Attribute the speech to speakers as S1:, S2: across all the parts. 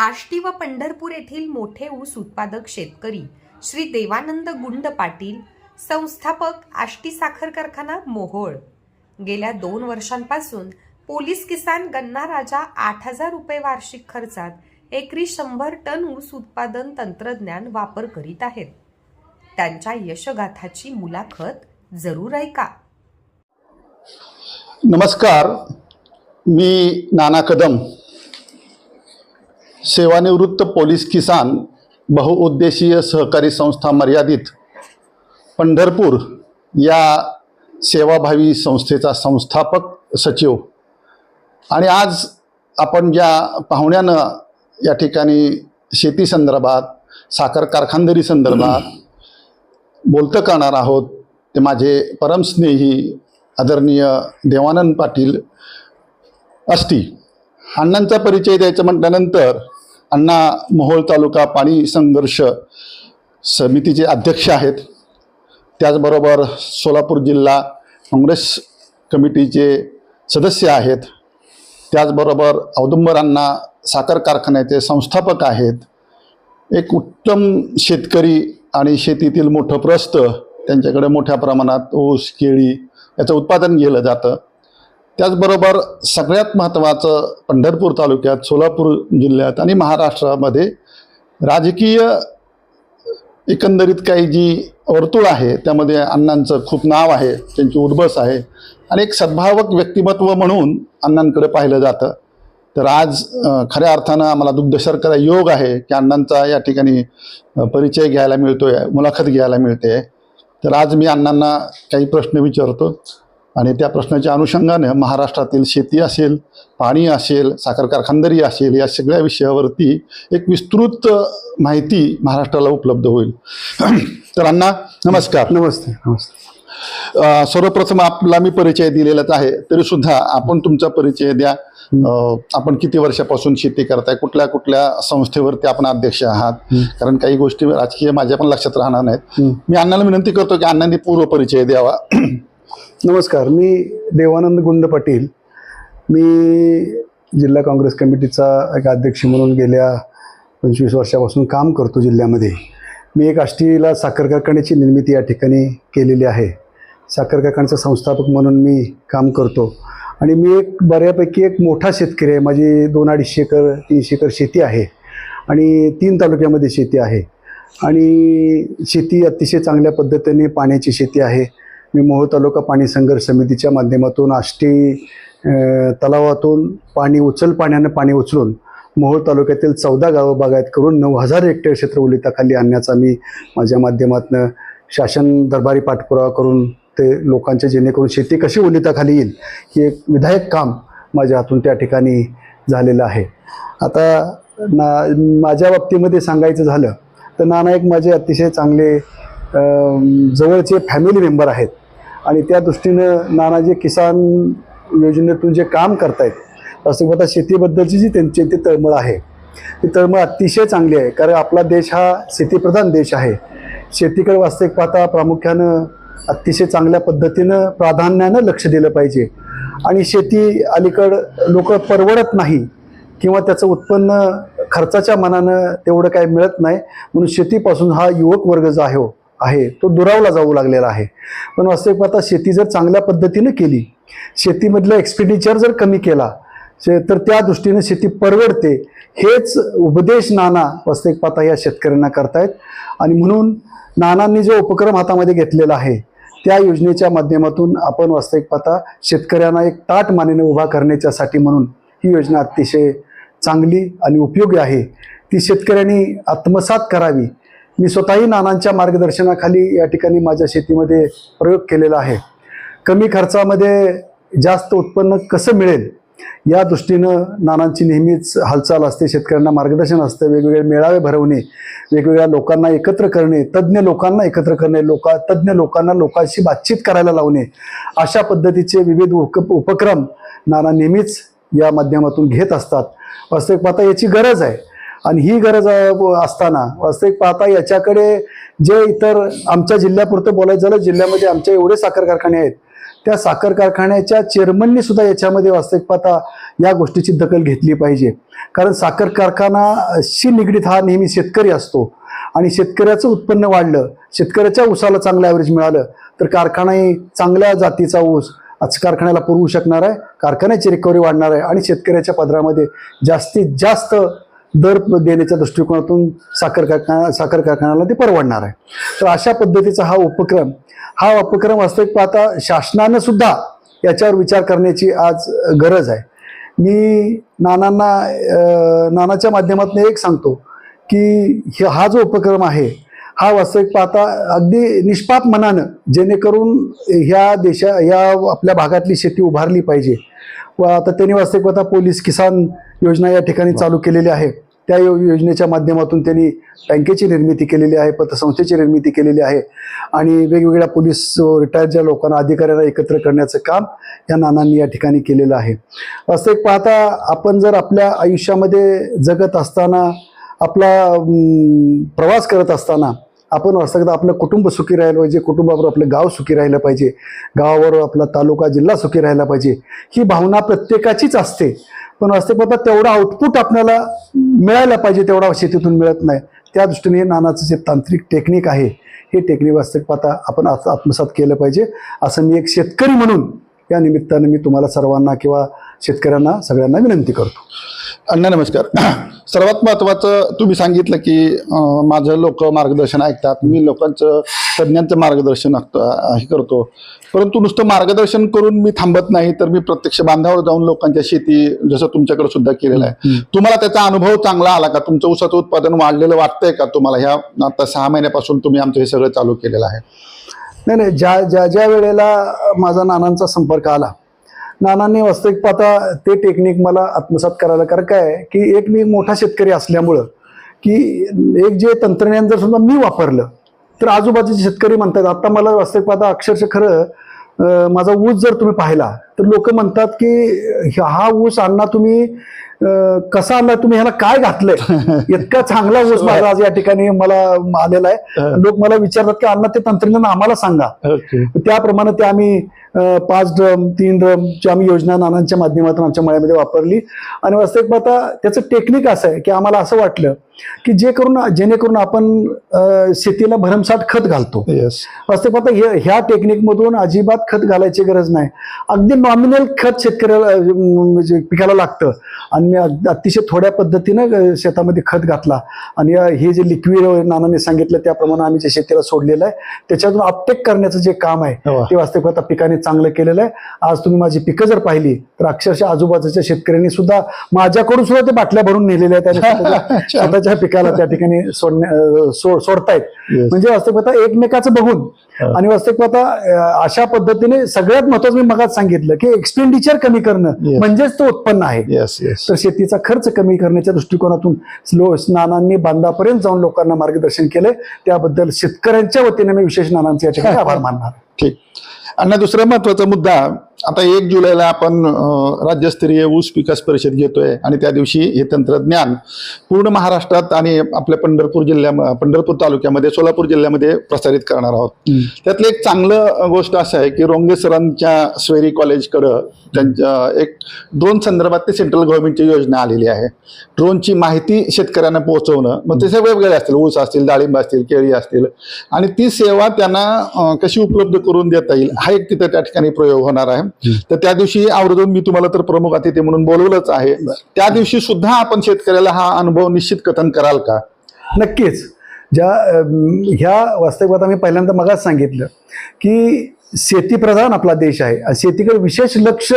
S1: आष्टी व पंढरपूर येथील मोठे ऊस उत्पादक शेतकरी श्री देवानंद गुंड पाटील संस्थापक आष्टी साखर कारखाना मोहोळ. गेल्या दोन वर्षांपासून पोलीस किसान गन्ना राजा आठ हजार रुपये वार्षिक खर्चात एकरी शंभर टन ऊस उत्पादन तंत्रज्ञान वापर करीत आहेत. त्यांच्या यशगाथाची मुलाखत जरूर ऐका.
S2: नमस्कार. मी नाना कदम. सेवानिवृत्त पोलीस किसान बहुउद्देशीय सहकारी संस्था मर्यादित पंढरपूर या सेवाभावी संस्थेचा संस्थापक सचिव. आणि आज आपण ज्या पाहुण्यानं या ठिकाणी शेती संदर्भात साखर कारखानदारी संदर्भात बोलतं करणार आहोत ते माझे परमस्नेही आदरणीय देवानंद पाटील असती अण्णांचा परिचय द्यायचं म्हटल्यानंतर अण्णा मोहोळ तालुका पाणी संघर्ष समितीचे अध्यक्ष आहेत. त्याचबरोबर सोलापूर जिल्हा काँग्रेस कमिटीचे सदस्य आहेत. त्याचबरोबर औदुंबर अण्णा साखर कारखान्याचे संस्थापक आहेत. एक उत्तम शेतकरी आणि शेतीतील मोठं प्रस्त त्यांच्याकडे मोठ्या प्रमाणात ऊस केळी याचं उत्पादन केलं जातं. त्याचबरोबर सगळ्यात महत्त्वाचं पंढरपूर तालुक्यात सोलापूर जिल्ह्यात आणि महाराष्ट्रामध्ये राजकीय एकंदरीत काही जी वर्तुळ आहे त्यामध्ये अण्णांचं खूप नाव आहे त्यांची उर्बस आहे आणि एक सद्भावक व्यक्तिमत्व म्हणून अण्णांकडे पाहिलं जातं. तर आज खऱ्या अर्थानं आम्हाला दुग्धशर्करा योग आहे की अण्णांचा या ठिकाणी परिचय घ्यायला मिळतोय मुलाखत घ्यायला मिळते. तर आज मी अण्णांना काही प्रश्न विचारतो. आणि त्या प्रश्नाच्या अनुषंगाने महाराष्ट्रातील शेती असेल पाणी असेल साखर कारखानदारी असेल या सगळ्या विषयावरती एक विस्तृत माहिती महाराष्ट्राला उपलब्ध होईल. तर अण्णा नमस्कार.
S3: नमस्ते नमस्ते.
S2: सर्वप्रथम आपला मी परिचय दिलेलाच आहे तरी सुद्धा आपण तुमचा परिचय द्या. आपण किती वर्षापासून शेती करताय कुठल्या कुठल्या संस्थेवरती आपण अध्यक्ष आहात. कारण काही गोष्टी राजकीय माझ्या पण लक्षात राहणार नाहीत. मी अण्णाला विनंती करतो की अण्णांनी पूर्व परिचय द्यावा.
S3: नमस्कार मी देवानंद गुंड पाटील. मी जिल्हा काँग्रेस कमिटीचा एक अध्यक्ष म्हणून गेल्या पंचवीस वर्षापासून काम करतो जिल्ह्यामध्ये. मी एक आष्टीला साखर कारखान्याची निर्मिती या ठिकाणी केलेली आहे. साखर कारखान्याचा संस्थापक म्हणून मी काम करतो. आणि मी एक बऱ्यापैकी एक मोठा शेतकरी आहे. माझी दोन अडीचशे एकर तीनशे एकर शेती आहे. आणि तीन तालुक्यामध्ये शेती आहे. आणि शेती अतिशय चांगल्या पद्धतीने पाण्याची शेती आहे. मी मोहोळ तालुका पाणी संघर्ष समितीच्या माध्यमातून आष्टी तलावातून पाणी उचल पाण्यानं पाणी उचलून मोहोळ तालुक्यातील चौदा गावं बागायत करून नऊ हजार हेक्टर क्षेत्र ओलिताखाली आणण्याचा मी माझ्या माध्यमातून शासन दरबारी पाठपुरावा करून ते लोकांचे जेणेकरून शेती कशी ओलिताखाली येईल हे एक विधायक काम माझ्या हातून त्या ठिकाणी झालेलं आहे. आता ना माझ्या बाबतीमध्ये सांगायचं झालं तर नाना एक माझे अतिशय चांगले जवळचे फॅमिली मेंबर आहेत. आणि त्या दृष्टीनं नाना जे किसान योजनेतून जे काम करतायत असं शेतीबद्दलची जी त्यांची ती तळमळ आहे ती तळमळ अतिशय चांगली आहे. कारण आपला देश हा शेतीप्रधान देश आहे. शेतीकडे वास्तविक पाहता प्रामुख्यानं अतिशय चांगल्या पद्धतीनं प्राधान्यानं लक्ष दिलं पाहिजे. आणि शेती अलीकड लोक परवडत नाही किंवा त्याचं उत्पन्न खर्चाच्या मनानं तेवढं काही मिळत नाही. म्हणून शेतीपासून हा युवक वर्ग जो आहे हो, आहे तो दुरावला जाऊ लागलेला आहे. पण वास्तविक पाहता शेती जर चांगल्या पद्धतीनं केली शेतीमधलं एक्सपेंडिचर जर कमी केला शे- तर त्या दृष्टीने शेती परवडते. हेच उपदेश नाना वास्तविक पाहता या शेतकऱ्यांना करतायत. आणि म्हणून नानांनी जो उपक्रम हातामध्ये घेतलेला आहे त्या योजनेच्या माध्यमातून आपण वास्तविक पाहता शेतकऱ्यांना एक ताट मानेने उभा करण्याच्यासाठी म्हणून ही योजना अतिशय चांगली आणि उपयोगी आहे. ती शेतकऱ्यांनी आत्मसात करावी. मी स्वतःही नानांच्या मार्गदर्शनाखाली या ठिकाणी माझ्या शेतीमध्ये प्रयोग केलेला आहे. कमी खर्चामध्ये जास्त उत्पन्न कसं मिळेल? या दृष्टीनं नानांची नेहमीच हालचाल असते शेतकऱ्यांना मार्गदर्शन असतं वेगवेगळे मेळावे भरवणे वेगवेगळ्या लोकांना एकत्र करणे तज्ज्ञ लोकांना एकत्र करणे लोका तज्ज्ञ लोकांना लोकांशी बातचीत करायला लावणे अशा पद्धतीचे विविध उप उपक्रम नाना नेहमीच या माध्यमातून घेत असतात. वास्तविक पाहता याची गरज आहे. आणि ही गरज असताना वास्तविक पाहता याच्याकडे जे इतर आमच्या जिल्ह्यापुरतं बोलायचं झालं जिल्ह्यामध्ये आमच्या एवढे साखर कारखाने आहेत त्या साखर कारखान्याच्या चेअरमननी सुद्धा याच्यामध्ये वास्तविक पाहता या गोष्टीची दखल घेतली पाहिजे. कारण साखर कारखानाशी निगडीत हा नेहमी शेतकरी असतो आणि शेतकऱ्याचं उत्पन्न वाढलं शेतकऱ्याच्या ऊसाला चांगलं ॲव्हरेज मिळालं तर कारखानाही चांगल्या जातीचा ऊस आज कारखान्याला पुरवू शकणार आहे कारखान्याची रिकव्हरी वाढणार आहे आणि शेतकऱ्याच्या पदरामध्ये जास्तीत जास्त दर देण्याच्या दृष्टिकोनातून साखर कारखाना साखर कारखान्याला ते परवडणार आहे. तर अशा पद्धतीचा हा उपक्रम हा उपक्रम वास्तविक पाहता शासनानं सुद्धा याच्यावर विचार करण्याची आज गरज आहे. मी नानांना नानाच्या माध्यमातून एक सांगतो की हा जो उपक्रम आहे हा वास्तविक पाहता अगदी निष्पाप मनानं जेणेकरून ह्या देशा ह्या आपल्या भागातली शेती उभारली पाहिजे. व आता त्यांनी वास्तविक पाहता पोलीस किसान योजना या ठिकाणी चालू केलेली आहे. त्या यो योजनेच्या माध्यमातून त्यांनी बँकेची निर्मिती केलेली आहे पतसंस्थेची निर्मिती केलेली आहे आणि वेगवेगळ्या पोलीस रिटायर्डच्या लोकांना अधिकाऱ्यांना एकत्र करण्याचं काम या नानांनी या ठिकाणी केलेलं आहे. वास्तविक पाहता आपण जर आपल्या आयुष्यामध्ये जगत असताना आपला प्रवास करत असताना आपण वास्तविक आपलं कुटुंब सुखी राहिलं पाहिजे कुटुंबावर आपलं गाव सुखी राहिलं पाहिजे गावाबरोबर आपला तालुका जिल्हा सुखी राहिला पाहिजे ही भावना प्रत्येकाचीच असते. पण वास्तविक पाहता तेवढा आउटपुट आपल्याला मिळायला पाहिजे तेवढा शेतीतून मिळत नाही. त्या दृष्टीने नानाचं जे तांत्रिक टेक्निक आहे हे टेक्निक वास्तविक पाहता आपण आत- आत्मसात केलं पाहिजे. असं मी एक शेतकरी म्हणून या निमित्तानं मी तुम्हाला सर्वांना किंवा शेतकऱ्यांना सगळ्यांना विनंती करतो.
S2: अण्णा नमस्कार. सर्वात महत्त्वाचं तुम्ही सांगितलं की माझं लोक मार्गदर्शन ऐकतात. मी लोकांचं तज्ज्ञांचं मार्गदर्शन हे करतो. परंतु नुसतं मार्गदर्शन करून मी थांबत नाही तर मी प्रत्यक्ष बांधावर जाऊन लोकांच्या शेती जसं तुमच्याकडे सुद्धा केलेलं आहे. तुम्हाला त्याचा अनुभव चांगला आला का? तुमचं ऊसाचं उत्पादन वाढलेलं वाटतंय का तुम्हाला? ह्या आता सहा महिन्यापासून तुम्ही आमचं हे सगळं चालू केलेलं आहे.
S3: नाही नाही ज्या ज्या ज्या वेळेला माझा नानांचा संपर्क आला नानांनी वास्तविक पाहता ते टेक्निक मला आत्मसात करायला कारण काय की एक मी मोठा शेतकरी असल्यामुळं की एक जे तंत्रज्ञान जर समजा मी वापरलं तर आजूबाजूचे शेतकरी म्हणतात आता मला वास्तविक पाहता अक्षरशः खरं माझा ऊस जर तुम्ही पाहिला तर लोक म्हणतात की हा ऊस अण्णा तुम्ही कसा आणला तुम्ही ह्याला काय घातलंय? इतका चांगला ऊस माझा आज या ठिकाणी मला आलेला आहे. लोक मला विचारतात की अण्णा ते तंत्रज्ञान आम्हाला सांगा. त्याप्रमाणे ते आम्ही पाच ड्रम तीन ड्रमची आम्ही योजना नानांच्या माध्यमातून आमच्या मळ्यामध्ये वापरली. आणि वास्तविक पाहता त्याचं टेक्निक असं आहे की आम्हाला असं वाटलं की जे करून जेणेकरून आपण शेतीला भरमसाठ खत घालतो.
S2: येस
S3: वास्तविक पाहता हे ह्या टेक्निकमधून अजिबात खत घालायची गरज नाही. अगदी नॉमिनल खत शेतकऱ्याला म्हणजे पिकाला लागतं. आणि मी अतिशय थोड्या पद्धतीनं शेतामध्ये खत घातला. आणि हे जे लिक्विड नानाने सांगितलं त्याप्रमाणे आम्ही जे शेतीला सोडलेलं आहे त्याच्यातून अपटेक करण्याचं जे काम आहे
S2: वा.
S3: ते वास्तविक पाहता पिकाने चांगलं केलेलं आहे. आज तुम्ही माझी पिकं जर पाहिली तर अक्षरशः आजूबाजूच्या शेतकऱ्यांनी सुद्धा माझ्याकडून सुद्धा ते बाटल्या भरून नेलेल्या आहेत स्वतःच्या- पिकाला त्या ठिकाणी सोडण्या सोडतायत. म्हणजे वास्तविक पाहता एकमेकाचं बघून. आणि वास्तविक पाहता अं, अशा पद्धतीने सगळ्यात महत्वाचं मी मगाच सांगितलं की एक्सपेंडिचर कमी करणं. म्हणजेच तो उत्पन्न आहे. तर शेतीचा खर्च कमी करण्याच्या दृष्टिकोनातून स्लो नानांनी बांधापर्यंत जाऊन लोकांना मार्गदर्शन केलंय. त्याबद्दल शेतकऱ्यांच्या वतीने मी विशेष नानांचे या ठिकाणी आभार मानणार.
S2: ठीक. आणि दुसरा महत्त्वाचा मुद्दा आता एक जुलैला आपण राज्यस्तरीय ऊस विकास परिषद घेतोय आणि त्या दिवशी हे तंत्रज्ञान पूर्ण महाराष्ट्रात आणि आपल्या पंढरपूर जिल्ह्या पंढरपूर तालुक्यामध्ये सोलापूर जिल्ह्यामध्ये प्रसारित करणार आहोत. त्यातलं एक चांगलं गोष्ट असं आहे की रोंगे सरांच्या स्वेरी कॉलेजकडं त्यांच्या एक ड्रोन संदर्भात ते सेंट्रल गव्हर्नमेंटची योजना आलेली आहे. ड्रोनची माहिती शेतकऱ्यांना पोहोचवणं मग ते वेगवेगळे असतील ऊस असतील डाळिंब असतील केळी असतील आणि ती सेवा त्यांना कशी उपलब्ध करून देता येईल हा एक तिथं त्या ठिकाणी प्रयोग होणार आहे. तर त्या दिवशी आवर्जून मी तुम्हाला तर प्रमुख अतिथी म्हणून बोलवलंच आहे. त्या दिवशी सुद्धा आपण शेतकऱ्याला हा अनुभव निश्चित कथन कराल का?
S3: नक्कीच. ज्या ह्या वास्तविक आता मी पहिल्यांदा मगाच सांगितलं की शेतीप्रधान आपला देश आहे. शेतीकडे विशेष लक्ष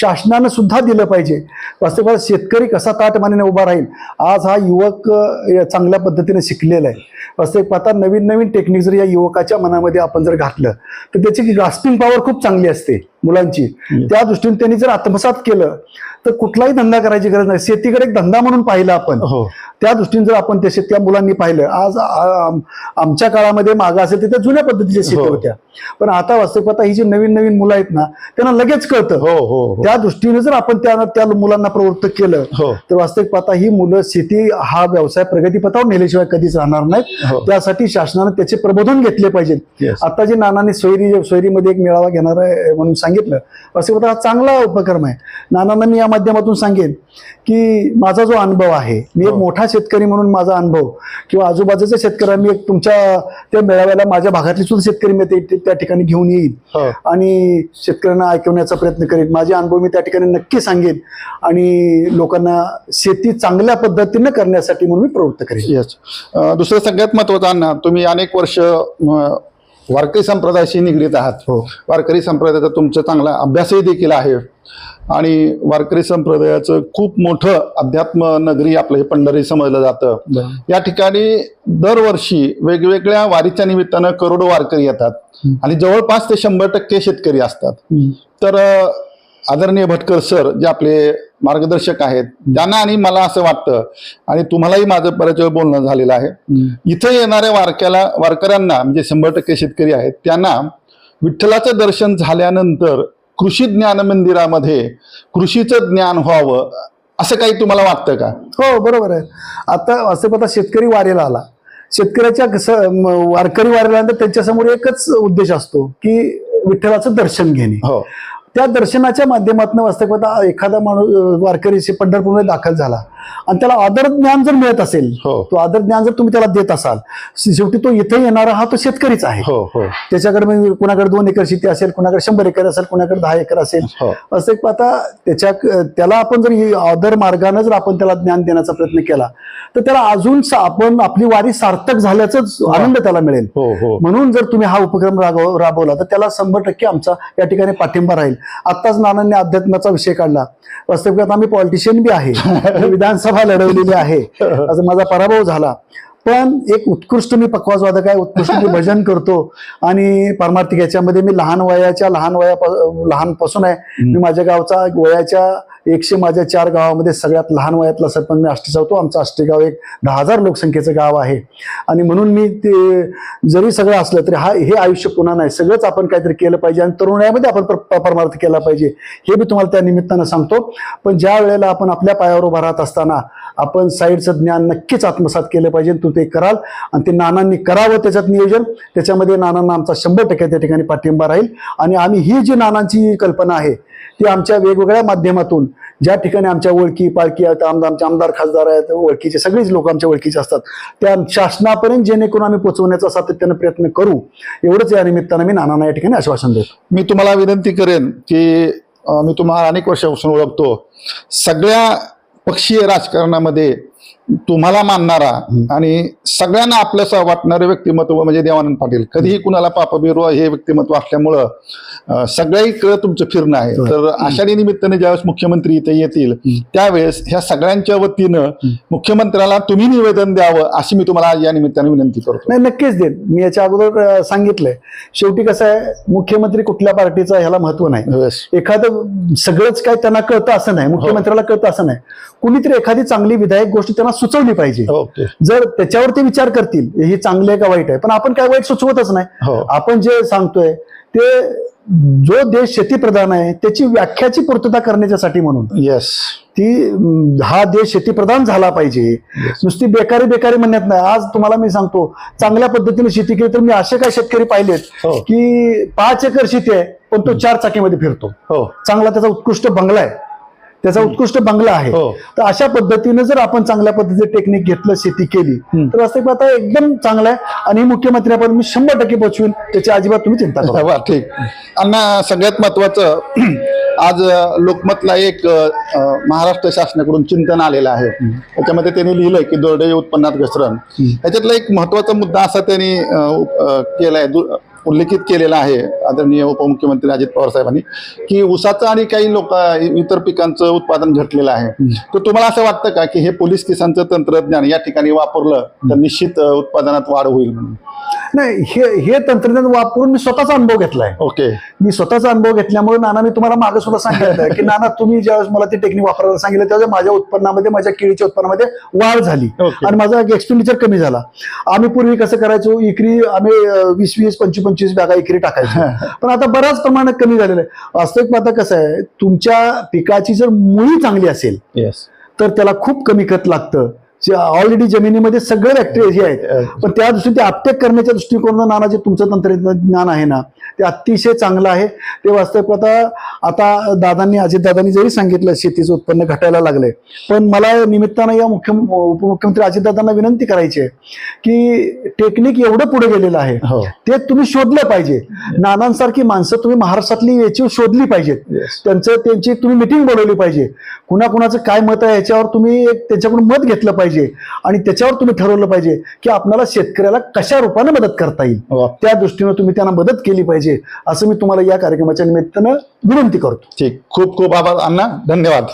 S3: शासनानं सुद्धा दिलं पाहिजे. वास्तविक पाहता शेतकरी कसा ताटमानेने उभा राहील? आज हा युवक चांगल्या पद्धतीने शिकलेला आहे. वास्तविक पाहता नवीन नवीन टेक्निक जर या युवकाच्या मनामध्ये आपण जर घातलं तर त्याची ग्रास्पिंग पॉवर खूप चांगली असते. मुलांची. त्या दृष्टीने त्यांनी जर आत्मसात केलं तर कुठलाही धंदा करायची गरज नाही. शेतीकडे एक धंदा म्हणून पाहिला आपण
S2: हो.
S3: त्या दृष्टीने जर आपण त्या त्या मुलांनी पाहिलं आज आमच्या काळामध्ये मागं असेल तर त्या जुन्या पद्धतीच्या शेती
S2: हो.
S3: होत्या. पण आता वास्तविक आता ही जी नवीन नवीन मुलं आहेत ना त्यांना लगेच कळतं.
S2: हो हो
S3: त्या दृष्टीने जर आपण त्या त्या मुलांना प्रवृत्त केलं तर वास्तविक पाहता ही मुलं शेती हा व्यवसाय प्रगतीपथावर नेल्याशिवाय कधीच राहणार. नाहीत. त्यासाठी शासनाने त्याचे प्रबोधन घेतले पाहिजे. आता जे नानांनी सोयरी सोयरीमध्ये एक मेळावा घेणार आहे म्हणून सांगितलं. वास्तविक पाहता हा चांगला उपक्रम आहे. नानांना मी या माध्यमातून सांगेन की माझा जो अनुभव आहे मी एक
S2: हो.
S3: मोठा शेतकरी म्हणून माझा अनुभव किंवा आजूबाजूच्या शेतकऱ्यांना मी एक तुमच्या त्या मेळाव्याला माझ्या भागातले सुद्धा शेतकरी मी त्या ठिकाणी घेऊन येईन.
S2: हो.
S3: आणि शेतकऱ्यांना ऐकवण्याचा प्रयत्न करेन. माझे अनुभव मी त्या ठिकाणी नक्की सांगेन आणि लोकांना शेती चांगल्या पद्धतीनं करण्यासाठी म्हणून मी प्रवृत्त करेन.
S2: दुसरं सगळ्यात महत्वाचं अण्णा तुम्ही अनेक वर्ष वारकरी संप्रदायाशी निगडीत आहात.
S3: हो.
S2: वारकरी संप्रदायाचा तुमचा चांगला अभ्यासही देखील आहे. आणि वारकरी संप्रदायाचं खूप मोठं अध्यात्म नगरी आपलं हे पंढरी समजलं जातं. या ठिकाणी दरवर्षी वेगवेगळ्या वारीच्या निमित्तानं करोडो वारकरी येतात. आणि जवळपास ते शंभर टक्के शेतकरी असतात. तर आदरणीय भटकर सर जे आपले मार्गदर्शक आहेत त्यांना आणि मला असं वाटतं आणि तुम्हालाही माझं बऱ्याच वेळ बोलणं झालेलं आहे. इथं येणाऱ्या वारक्याला वारकऱ्यांना म्हणजे शंभर टक्के शेतकरी आहेत त्यांना विठ्ठलाचं दर्शन झाल्यानंतर कृषी ज्ञान मंदिरामध्ये कृषीचं ज्ञान व्हावं असं काही तुम्हाला वाटतं का?
S3: हो बरोबर आहे. आता असं पता शेतकरी वारीला आला. शेतकऱ्याच्या कसं वारकरी वारीला त्यांच्यासमोर एकच उद्देश असतो की विठ्ठलाचं दर्शन घेणे.
S2: हो.
S3: त्या दर्शनाच्या माध्यमातून वास्तविक एखादा माणूस वारकरीशी पंढरपूरमध्ये दाखल झाला. आणि त्याला आदर ज्ञान जर मिळत असेल
S2: हो.
S3: तो आदर ज्ञान जर तुम्ही त्याला देत असाल शेवटी तो इथे येणारा हा तो शेतकरीच आहे.
S2: हो हो.
S3: त्याच्याकडे कुणाकडे दोन एकर शेती असेल कुणाकडे शंभर एकर असेल कुणाकडे दहा एकर असेल असं एक पाहता त्याच्या त्याला आपण जर आदर मार्गाने जर आपण त्याला ज्ञान देण्याचा प्रयत्न केला तर त्याला अजून आपण आपली वारी सार्थक झाल्याचाच आनंद त्याला मिळेल.
S2: हो हो.
S3: म्हणून जर तुम्ही हा उपक्रम राबव- राबवला तर त्याला शंभर टक्के आमचा या ठिकाणी पाठिंबा राहील. आत्ताच नानांनी अध्यात्माचा विषय काढला. वास्तविकात आम्ही पॉलिटिशियन बी आहे. मी विधानसभा लढवलेली आहे. असं माझा पराभव झाला. पण एक उत्कृष्ट मी पक्वाजवादक आहे उत्कृष्ट मी भजन करतो. आणि पारमार्थिक याच्यामध्ये मी लहान वयाच्या लहान वया लहानपासून आहे. मी माझ्या गावचा वयाच्या एकशे माझ्या चार गावामध्ये सगळ्यात लहान वयातला सरपंच मी आष्टीचा होतो आमचं आष्टी गाव एक दहा हजार लोकसंख्येचं गाव आहे. आणि म्हणून मी ते जरी सगळं असलं तरी हा हे आयुष्य पुन्हा नाही. सगळंच आपण काहीतरी केलं पाहिजे आणि तरुणायामध्ये आपण प- परमार्थ केला पाहिजे. हे मी तुम्हाला त्या निमित्तानं सांगतो. पण ज्या वेळेला आपण आपल्या पायावर उभा राहत असताना आपण साईडचं ज्ञान नक्कीच आत्मसात केलं पाहिजे तू ते कराल. आणि ते नानांनी करावं त्याच्यात नियोजन. त्याच्यामध्ये नानांना आमचा शंभर टक्के त्या ठिकाणी पाठिंबा राहील. आणि आम्ही ही जी नानांची कल्पना आहे ती आमच्या वेगवेगळ्या माध्यमातून ज्या ठिकाणी आमच्या ओळखी पालखी आहेत आमदार आमचे आमदार खासदार आहेत ओळखीचे सगळीच लोक आमच्या ओळखीचे असतात. त्या शासनापर्यंत जेणेकरून आम्ही पोहोचवण्याचा सातत्यानं प्रयत्न करू एवढंच या निमित्तानं मी नानांना या ठिकाणी आश्वासन देतो.
S2: मी तुम्हाला विनंती करेन की मी तुम्हाला अनेक वर्षापासून ओळखतो. सगळ्या पक्षीय राजकारणामध्ये तुम्हाला मानणारा आणि सगळ्यांना आपलंसं वाटणारं व्यक्तिमत्व म्हणजे देवानंद पाटील. कधीही कुणाला पापबिरो हे व्यक्तिमत्व असल्यामुळं अं, सगळ्याहीकडे तुमचं फिरणं आहे.
S3: हो.
S2: तर आषाढी निमित्ताने ज्यावेळेस मुख्यमंत्री इथे येतील त्यावेळेस ह्या सगळ्यांच्या वतीनं मुख्यमंत्र्याला तुम्ही निवेदन द्यावं अशी मी तुम्हाला या निमित्ताने विनंती करतो.
S3: नाही नक्कीच देत मी याच्या अगोदर सांगितलंय. शेवटी कसं आहे मुख्यमंत्री कुठल्या पार्टीचा ह्याला महत्त्व नाही. एखादं सगळंच काय त्यांना कळतं असं नाही मुख्यमंत्र्याला कळतं असं नाही. कुणीतरी एखादी चांगली विधायक गोष्ट त्यांना सुचवली पाहिजे.
S2: ओके.
S3: जर त्याच्यावर ते विचार करतील हे चांगले आहे का वाईट आहे? पण आपण काय वाईट सुचवतच नाही.
S2: हो.
S3: आपण जे सांगतोय ते जो देश शेतीप्रधान आहे त्याची व्याख्याची पूर्तता करण्याच्यासाठी म्हणून.
S2: येस
S3: ती हा देश शेतीप्रधान झाला पाहिजे. नुसती बेकारी बेकारी म्हणण्यात नाही. आज तुम्हाला मी सांगतो चांगल्या पद्धतीने शेती केली तर मी असे काय शेतकरी पाहिलेत
S2: हो.
S3: की पाच एकर शेती आहे पण तो चार चाकीमध्ये फिरतो.
S2: हो.
S3: चांगला त्याचा उत्कृष्ट बंगला आहे. त्याचा उत्कृष्ट बंगला आहे.
S2: हो.
S3: तर अशा पद्धतीने जर आपण चांगल्या पद्धतीचे टेक्निक घेतलं शेती केली. तर वास्तविक आता एकदम चांगलं आहे. आणि मुख्यमंत्र्यापर्यंत मी शंभर टक्के पोहोचवीन त्याची अजिबात तुम्ही चिंता करू
S2: ठीक. अण्णा सगळ्यात महत्वाचं आज लोकमतला एक महाराष्ट्र शासनाकडून चिंतन आलेलं आहे. त्याच्यामध्ये त्यांनी लिहिलंय की दोरडे उत्पन्नात घसरण. त्याच्यातला एक महत्त्वाचा मुद्दा असा त्यांनी केलाय. उल्लेखित केलेला आहे आदरणीय उपमुख्यमंत्री अजित पवार साहेबांनी की ऊसाचं आणि काही लोक इतर पिकांचं उत्पादन घटलेलं आहे. तर तुम्हाला असं वाटतं का की हे पोलीस किसानचं तंत्रज्ञान या ठिकाणी वापरलं तर निश्चित उत्पादनात वाढ होईल म्हणून?
S3: नाही हे हे तंत्रज्ञान वापरून मी स्वतःचा अनुभव घेतलाय.
S2: ओके.
S3: मी स्वतःचा अनुभव घेतल्यामुळे नाना मी तुम्हाला मागे सुद्धा सांगितलं की नाना तुम्ही ज्यावेळेस मला ती टेक्निक वापरायला सांगितलं त्यावेळेस माझ्या उत्पन्नामध्ये माझ्या केळीच्या उत्पन्नामध्ये वाढ झाली. आणि माझा एक्सपेंडिचर कमी झाला. आम्ही पूर्वी कसं करायचो इकरी आम्ही वीस वीस पंचवीस पंचवीस बॅगा इकरी टाकायचो. पण आता बऱ्याच प्रमाणात कमी झालेलं आहे. वास्तविक आता कसं आहे तुमच्या पिकाची जर मुळी चांगली असेल तर त्याला खूप कमी खत लागतं. ऑलरेडी जमिनीमध्ये सगळे बॅक्टेरिया जे आहेत पण त्या दृष्टीने ते अपटेक करण्याच्या दृष्टिकोनानं नाना जे तुमचं तंत्रज्ञान आहे ना ते अतिशय चांगलं आहे. ते वास्तविक आता आता दादांनी अजित दादांनी जरी सांगितलं शेतीचं उत्पन्न घटायला लागलंय पण मला निमित्तानं या मुख्य उपमुख्यमंत्री अजितदादांना विनंती करायची आहे की टेक्निक एवढं पुढे गेलेलं आहे
S2: हो.
S3: ते तुम्ही शोधलं पाहिजे. नानांसारखी माणसं तुम्ही महाराष्ट्रातली याची शोधली पाहिजेत. त्यांचं त्यांची तुम्ही मिटिंग बोलवली पाहिजे. कुणाकुणाचं काय मत आहे याच्यावर तुम्ही त्यांच्याकडून मत घेतलं पाहिजे. आणि त्याच्यावर तुम्ही ठरवलं पाहिजे की आपल्याला शेतकऱ्याला कशा रूपाने मदत करता येईल.
S2: वा.
S3: त्या दृष्टीनं तुम्ही त्यांना मदत केली पाहिजे असं मी तुम्हाला या कार्यक्रमाच्या निमित्तानं विनंती करतो.
S2: ठीक. खूप खूप आभार अण्णा. धन्यवाद.